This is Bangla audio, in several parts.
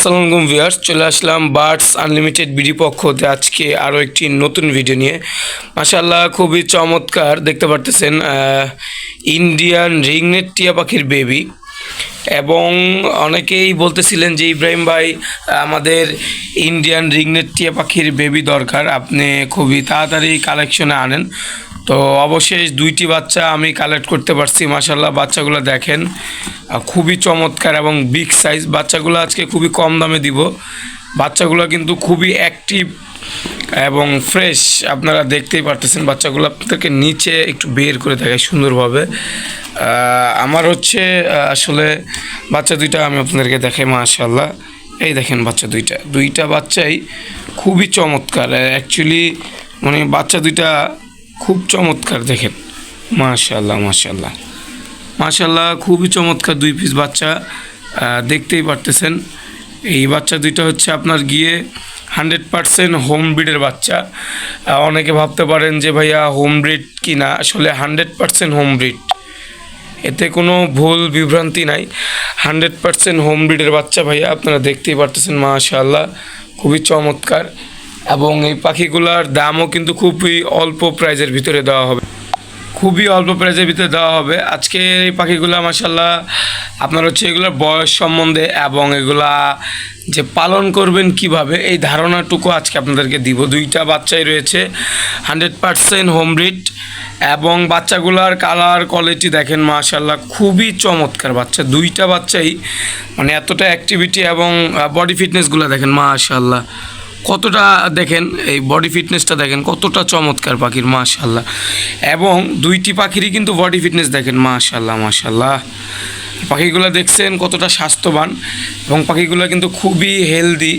আসসালামু আলাইকুম ভিউয়ার্স, চলে আসলাম বার্ডস আনলিমিটেড বিডি পক্ষ হতে আজকে আরও একটি নতুন ভিডিও নিয়ে। মাশাল্লাহ খুবই চমৎকার, দেখতে পারতেছেন ইন্ডিয়ান রিংনেট টিয়া পাখির বেবি এবং অনেকেই বলতেছিলেন যে, ইব্রাহিম ভাই, আমাদের ইন্ডিয়ান রিংনেট টিয়া পাখির বেবি দরকার। আপনি খুবই তাড়াতাড়ি কালেকশনে আনেন। তো অবশেষ দুইটি বাচ্চা আমি কালেক্ট করতে পারছি। মাসাল্লাহ বাচ্চাগুলো দেখেন। খুবই চমৎকার এবং বিগ সাইজ বাচ্চাগুলো আজকে খুবই কম দামে দিব। বাচ্চাগুলো কিন্তু খুবই অ্যাক্টিভ এবং ফ্রেশ আপনারা দেখতেই পারতেছেন, বাচ্চাগুলো আপনাদেরকে নিচে একটু বের করে দেখায় সুন্দরভাবে। আমার হচ্ছে আসলে বাচ্চা দুইটা আমি আপনাদেরকে দেখাই মাশাল্লাহ এই দেখেন বাচ্চা দুইটা। দুইটা বাচ্চাই খুবই চমৎকার। অ্যাকচুয়ালি মানে বাচ্চা দুইটা খুব চমৎকার, দেখেন। মাশাল্লাহ মাশাল্লাহ মাশাল্লাহ খুবই চমৎকার দুই পিস বাচ্চা। দেখতেই পারতেছেন। এই বাচ্চা দুইটা হচ্ছে আপনার গিয়ে হান্ড্রেড পারসেন্ট হোম ব্রিডের বাচ্চা। অনেকে ভাবতে পারেন যে ভাইয়া হোম ব্রিড কি না আসলে হান্ড্রেড পারসেন্ট হোম ব্রিড এতে কোনো ভুল, বিভ্রান্তি নাই। হান্ড্রেড পারসেন্ট হোম ব্রিডের বাচ্চা ভাইয়া আপনারা দেখতেই পারতেছেন মাশাল্লাহ খুবই চমৎকার। এবং এই পাখিগুলোর দামও কিন্তু খুবই অল্প প্রাইজের ভিতরে দেওয়া হবে। খুবই অল্প প্রাইজের ভিতরে দেওয়া হবে। আজকে এই পাখিগুলো মাসাল্লাহ আপনার হচ্ছে এগুলোর বয়স সম্বন্ধে এবং এগুলা যে পালন করবেন কীভাবে, এই ধারণাটুকু আজকে আপনাদেরকে দিব। দুইটা বাচ্চাই রয়েছে, হান্ড্রেড পারসেন্ট হোম ব্রিড এবং বাচ্চাগুলার কালার কোয়ালিটি দেখেন মাশাল্লাহ খুবই চমৎকার বাচ্চা। দুইটা বাচ্চাই মানে এতটা অ্যাক্টিভিটি এবং বডি ফিটনেসগুলো দেখেন মাশাল্লাহ কতটা দেখেন, এই বডি ফিটনেসটা দেখেন, কতটা চমৎকার পাখির মাশাল্লাহ এবং দুইটি পাখিরই কিন্তু বডি ফিটনেস দেখেন মাশাল্লাহ মাশাল্লাহ পাখিগুলো দেখছেন কতটা স্বাস্থ্যবান, এবং পাখিগুলো কিন্তু খুবই হেলদি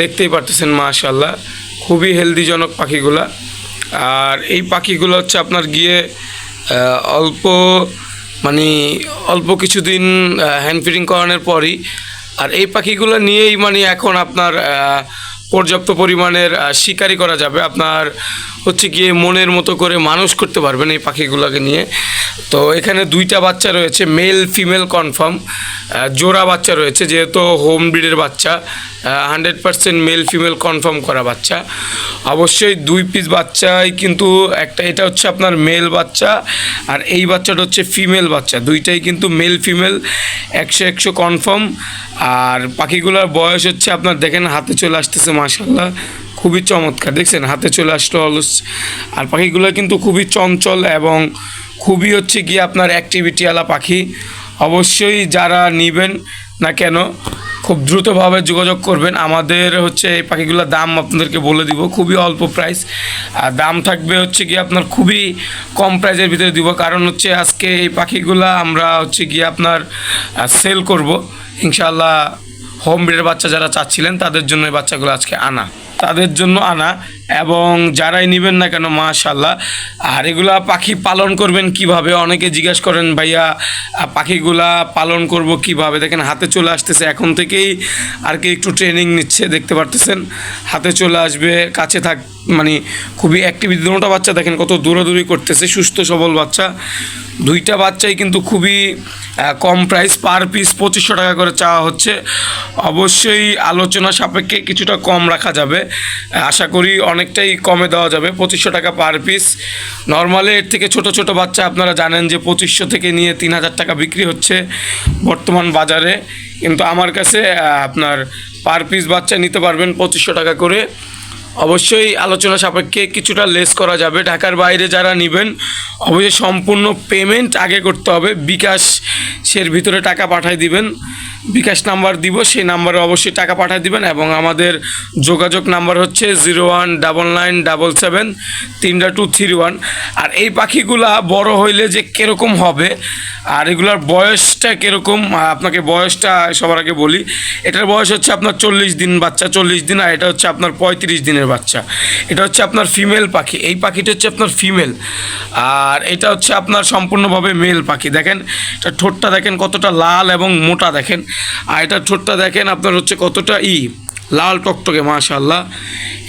দেখতেই পারতেছেন মাশাল্লাহ খুবই হেলদিজনক পাখিগুলা। আর এই পাখিগুলো হচ্ছে আপনার গিয়ে অল্প মানে অল্প কিছুদিন হ্যান্ড ফিডিং করানোর পরই। আর এই পাখিগুলো নিয়েই মানে এখন আপনার পর্যাপ্ত পরিমাণের শিকারি করা যাবে। আপনার হচ্ছে গিয়ে মনের মতো করে মানুষ করতে পারবেন এই পাখিগুলোকে নিয়ে। তো এখানে দুইটা বাচ্চা রয়েছে মেল ফিমেল কনফার্ম জোড়া বাচ্চা রয়েছে, যেহেতু হোম ব্রিডের বাচ্চা hundred percent male female confirm করা বাচ্চা। অবশ্যই দুই পিস বাচ্চাই কিন্তু একটা, এটা হচ্ছে আপনার মেল বাচ্চা, আর এই বাচ্চাটা হচ্ছে ফিমেল বাচ্চা। দুইটাই কিন্তু মেল ফিমেল একশো একশো কনফার্ম আর পাখিগুলোর বয়স হচ্ছে আপনার দেখেন, হাতে চলে আসতেছে মাসাল্লাহ খুবই চমৎকার। দেখছেন, হাতে চলে আসলো অলস। আর পাখিগুলো কিন্তু খুবই চঞ্চল এবং খুবই হচ্ছে গিয়ে আপনার অ্যাক্টিভিটিওয়ালা পাখি। অবশ্যই যারা নেবেন না কেন, খুব দ্রুতভাবে যোগাযোগ করবেন। আমাদের হচ্ছে এই পাখিগুলোর দাম আপনাদেরকে বলে দিব, খুবই অল্প প্রাইস আর দাম থাকবে হচ্ছে গিয়ে আপনার খুবই কম প্রাইসের ভিতরে দিব। কারণ হচ্ছে আজকে এই পাখিগুলো আমরা হচ্ছে গিয়ে আপনার সেল করব। ইনশাআল্লাহ হোম ব্রিডের বাচ্চা যারা চাচ্ছিলেন, তাদের জন্য এই বাচ্চাগুলো আজকে আনা। তাদের জন্য আনা। এবং যারাই নেবেন না কেন মাশাল্লাহ আর এগুলা পাখি পালন করবেন কীভাবে? অনেকে জিজ্ঞেস করেন, ভাইয়া পাখিগুলা পালন করব কীভাবে? দেখেন, হাতে চলে আসতেছে। এখন থেকেই আর কি একটু ট্রেনিং নিচ্ছে, দেখতে পারতেছেন। হাতে চলে আসবে, কাছে থাক মানে খুবই অ্যাক্টিভিটি দুটোটা বাচ্চা দেখেন, কত দৌড়াদৌড়ি করতেছে, সুস্থ, সবল বাচ্চা। দুইটা বাচ্চাই কিন্তু খুবই কম প্রাইস পার পিস পঁচিশশো টাকা করে চাওয়া হচ্ছে। অবশ্যই আলোচনা সাপেক্ষে কিছুটা কম রাখা যাবে। আশা করি অনেকটাই কমে দেওয়া যাবে, পঁচিশশো টাকা পার পিস নর্মালি এর থেকে ছোট ছোট বাচ্চা আপনারা জানেন যে পঁচিশশো থেকে নিয়ে তিন হাজার টাকা বিক্রি হচ্ছে বর্তমান বাজারে। কিন্তু আমার কাছে আপনার পার পিস বাচ্চা নিতে পারবেন পঁচিশশো টাকা করে। অবশ্যই আলোচনা সাপেক্ষে কিছুটা লেস করা যাবে। ঢাকার বাইরে যারা নেবেন, অবশ্যই সম্পূর্ণ পেমেন্ট আগে করতে হবে। বিকাশ সের ভিতরে টাকা পাঠাই দিবেন। বিকাশ নাম্বার দিব, সেই নাম্বারে অবশ্যই টাকা পাঠিয়ে দিবেন এবং আমাদের যোগাযোগ নাম্বার হচ্ছে zero one double nine double seven তিনটা টু থ্রি ওয়ান। আর এই পাখিগুলা বড় হইলে যে কীরকম হবে আর এগুলার বয়সটা কীরকম আপনাকে বয়সটা সবার আগে বলি, এটার বয়স হচ্ছে আপনার চল্লিশ দিন বাচ্চা, চল্লিশ দিন, আর এটা হচ্ছে আপনার পঁয়ত্রিশ দিনের বাচ্চা। এটা হচ্ছে আপনার ফিমেল পাখি, এই পাখিটা হচ্ছে আপনার ফিমেল। আর এটা হচ্ছে আপনার সম্পূর্ণভাবে মেল পাখি, দেখেন, এটা ঠোঁটটা দেখেন কতটা লাল এবং মোটা, দেখেন। আর এটা ঠোঁটটা দেখেন, আপনার হচ্ছে কতটা ই, লাল টকটকে মাশাল্লাহ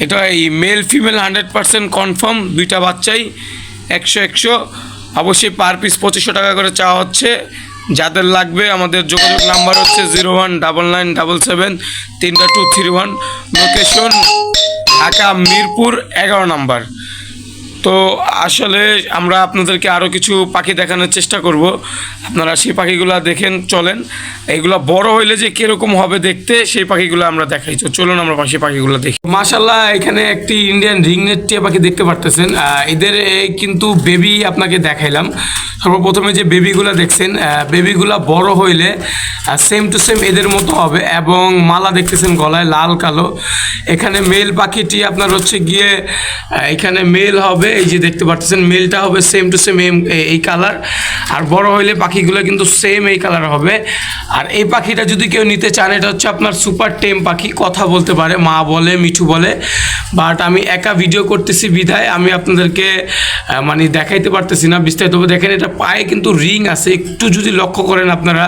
এটা এই male female hundred percent confirm দুইটা বাচ্চাই, একশো একশো। অবশ্যই পার পিস পঁচিশশো টাকা করে চাওয়া হচ্ছে। যাদের লাগবে, আমাদের যোগাযোগ নাম্বার হচ্ছে zero one double nine double seven তিনটা two three one location Dhaka, Mirpur, এগারো নাম্বার। তো আসলে আমরা আপনাদেরকে আরও কিছু পাখি দেখানোর চেষ্টা করব। আপনারা সেই পাখিগুলো দেখেন, চলেন। এগুলো বড় হইলে যে কীরকম হবে দেখতে, সেই পাখিগুলো আমরা দেখাই। চলুন আমরা সেই পাখিগুলো দেখি। মাশাল্লাহ এখানে একটি ইন্ডিয়ান রিংনেট টিয়া পাখি দেখতে পারতেছেন। এদের কিন্তু বেবি আপনাকে দেখাইলাম। সর্বপ্রথমে যে বেবিগুলো দেখছেন বেবিগুলো বড় হইলে সেম টু সেম এদের মতো হবে এবং মালা দেখতেছেন গলায়, লাল, কালো। এখানে মেল পাখিটি আপনার হচ্ছে গিয়ে এখানে মেল হবে, এই যে দেখতে পাচ্ছেন মেলটা হবে সেম টু সেম এই কালার আর বড় হইলে পাখিগুলো কিন্তু সেম এই কালার হবে। আর এই পাখিটা যদি কেউ নিতে চান, এটা হচ্ছে আপনার সুপার টেম পাখি, কথা বলতে পারে, মা বলে, মিঠু বলে। বাট আমি একা ভিডিও করতেছি বিধায়, আমি আপনাদেরকে মানে দেখাইতে পারতেছি না বিস্তারিতভাবে দেখেন, এটা পায়ে কিন্তু রিং আছে। একটু যদি লক্ষ্য করেন আপনারা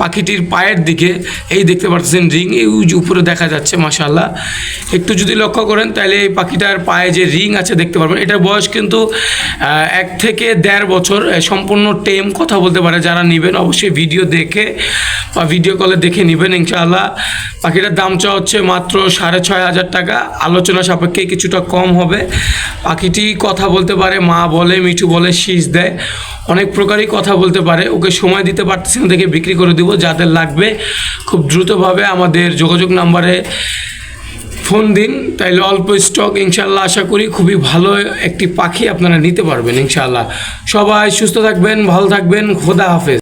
পাখিটির পায়ের দিকে, এই দেখতে পাচ্ছেন রিং এই উপরে দেখা যাচ্ছে মাশাল্লাহ একটু যদি লক্ষ্য করেন, তাহলে এই পাখিটার পায়ে যে রিং আছে, দেখতে পারবেন। এটার বয়স কিন্তু এক থেকে দেড় বছর সম্পূর্ণ টেম কথা বলতে পারে যারা নেবেন অবশ্যই ভিডিও দেখে বা ভিডিও কলে দেখে নেবেন, ইনশাআল্লাহ। পাখিটার দাম চা হচ্ছে মাত্র সাড়ে ছয় হাজার টাকা। আলোচনা সাপেক্ষে কিছুটা কম হবে। পাখিটি কথা বলতে পারে, মা বলে, মিঠু বলে, শীষ দেয়। অনেক প্রকারই কথা বলতে পারে। ওকে সময় দিতে পারতেছি না দেখে বিক্রি করে দিব, যাদের লাগবে। খুব দ্রুতভাবে আমাদের যোগাযোগ নাম্বারে ফোন দিন, তাইলে অল্প স্টক ইনশাল্লাহ আশা করি খুবই ভালো একটি পাখি আপনারা নিতে পারবেন ইনশাল্লাহ সবাই সুস্থ থাকবেন, ভালো থাকবেন, খোদা হাফেজ।